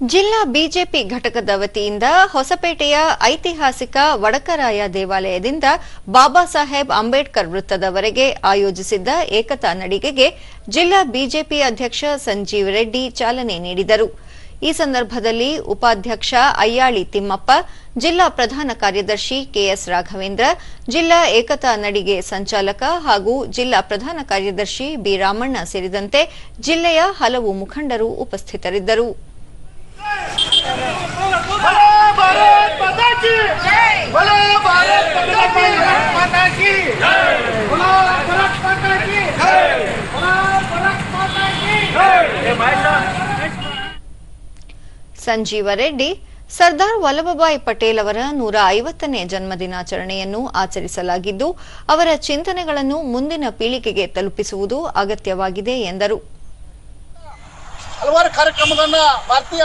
ಜಿಲ್ಲಾ ಬಿಜೆಪಿ ಘಟಕದ ವತಿಯಿಂದ ಹೊಸಪೇಟೆಯ ಐತಿಹಾಸಿಕ ವಡಕರಾಯ ದೇವಾಲಯದಿಂದ ಬಾಬಾ ಸಾಹೇಬ್ ಅಂಬೇಡ್ಕರ್ ವೃತ್ತದವರೆಗೆ ಆಯೋಜಿಸಿದ್ದ ಏಕತಾ ನಡಿಗೆಗೆ ಜಿಲ್ಲಾ ಬಿಜೆಪಿ ಅಧ್ಯಕ್ಷ ಸಂಜೀವ್ ರೆಡ್ಡಿ ಚಾಲನೆ ನೀಡಿದರು. ಈ ಸಂದರ್ಭದಲ್ಲಿ ಉಪಾಧ್ಯಕ್ಷ ಅಯ್ಯಾಳಿ ತಿಮ್ಮಪ್ಪ, ಜಿಲ್ಲಾ ಪ್ರಧಾನ ಕಾರ್ಯದರ್ಶಿ ಕೆಎಸ್ ರಾಘವೇಂದ್ರ, ಜಿಲ್ಲಾ ಏಕತಾ ನಡಿಗೆ ಸಂಚಾಲಕ ಹಾಗೂ ಜಿಲ್ಲಾ ಪ್ರಧಾನ ಕಾರ್ಯದರ್ಶಿ ಬಿ ರಾಮಣ್ಣ ಸೇರಿದಂತೆ ಜಿಲ್ಲೆಯ ಹಲವು ಮುಖಂಡರು ಉಪಸ್ಥಿತರಿದ್ದರು. की बोलो भारत माता की बोलो भारत माता की ಸಂಜೀವ ರೆಡ್ಡಿ ಸರ್ದಾರ್ ವಲ್ಲಭಭಾಯ್ ಪಟೇಲ್ ಅವರ ನೂರ ಐವತ್ತನೇ ಜನ್ಮದಿನಾಚರಣೆಯನ್ನು ಆಚರಿಸಲಾಗಿದ್ದು ಅವರ ಚಿಂತನೆಗಳನ್ನು ಮುಂದಿನ ಪೀಳಿಗೆಗೆ ತಲುಪಿಸುವುದು ಅಗತ್ಯವಾಗಿದೆ ಎಂದರು ಹಲವಾರು ಕಾರ್ಯಕ್ರಮಗಳನ್ನ ಭಾರತೀಯ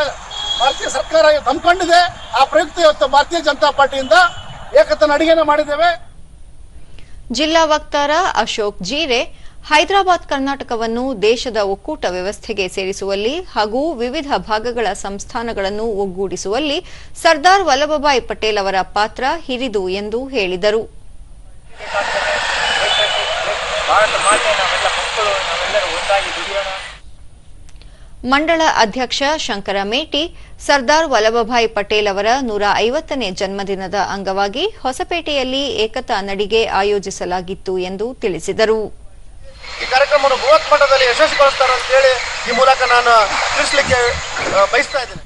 ಭಾರತೀಯ ಸರ್ಕಾರ ಹಮ್ಮಿಕೊಂಡಿದೆ ಆ ಪ್ರಯುಕ್ತ ಇವತ್ತು ಭಾರತೀಯ ಜನತಾ ಪಾರ್ಟಿಯಿಂದ ಏಕತಾ ನಡಿಗೆನ ಮಾಡಿದ್ದೇವೆ ಜಿಲ್ಲಾ ವಕ್ತಾರ ಅಶೋಕ್ ಜೀರೆ ಹೈದರಾಬಾದ್ ಕರ್ನಾಟಕವನ್ನು ದೇಶದ ಒಕ್ಕೂಟ ವ್ಯವಸ್ಥೆಗೆ ಸೇರಿಸುವಲ್ಲಿ ಹಾಗೂ ವಿವಿಧ ಭಾಗಗಳ ಸಂಸ್ಥಾನಗಳನ್ನು ಒಗ್ಗೂಡಿಸುವಲ್ಲಿ ಸರ್ದಾರ್ ವಲ್ಲಭಭಾಯ್ ಪಟೇಲ್ ಅವರ ಪಾತ್ರ ಹಿರಿದು ಎಂದು ಹೇಳಿದರು. ಮಂಡಳ ಅಧ್ಯಕ್ಷ ಶಂಕರ ಮೇಟಿ, ಸರ್ದಾರ್ ವಲ್ಲಭಭಾಯ್ ಪಟೇಲ್ ಅವರ ನೂರ ಐವತ್ತನೇ ಜನ್ಮದಿನದ ಅಂಗವಾಗಿ ಹೊಸಪೇಟೆಯಲ್ಲಿ ಏಕತಾ ನಡಿಗೆ ಆಯೋಜಿಸಲಾಗಿತ್ತು ಎಂದು ತಿಳಿಸಿದರು. ಈ ಕಾರ್ಯಕ್ರಮವನ್ನು ಬೃಹತ್ ಮಟ್ಟದಲ್ಲಿ ಯಶಸ್ವಿಗೊಳಿಸ್ತಾರೆ ಅಂತ ಹೇಳಿ ಈ ಮೂಲಕ ನಾನು ತಿಳಿಸಲಿಕ್ಕೆ ಬಯಸ್ತಾ ಇದ್ದೇನೆ.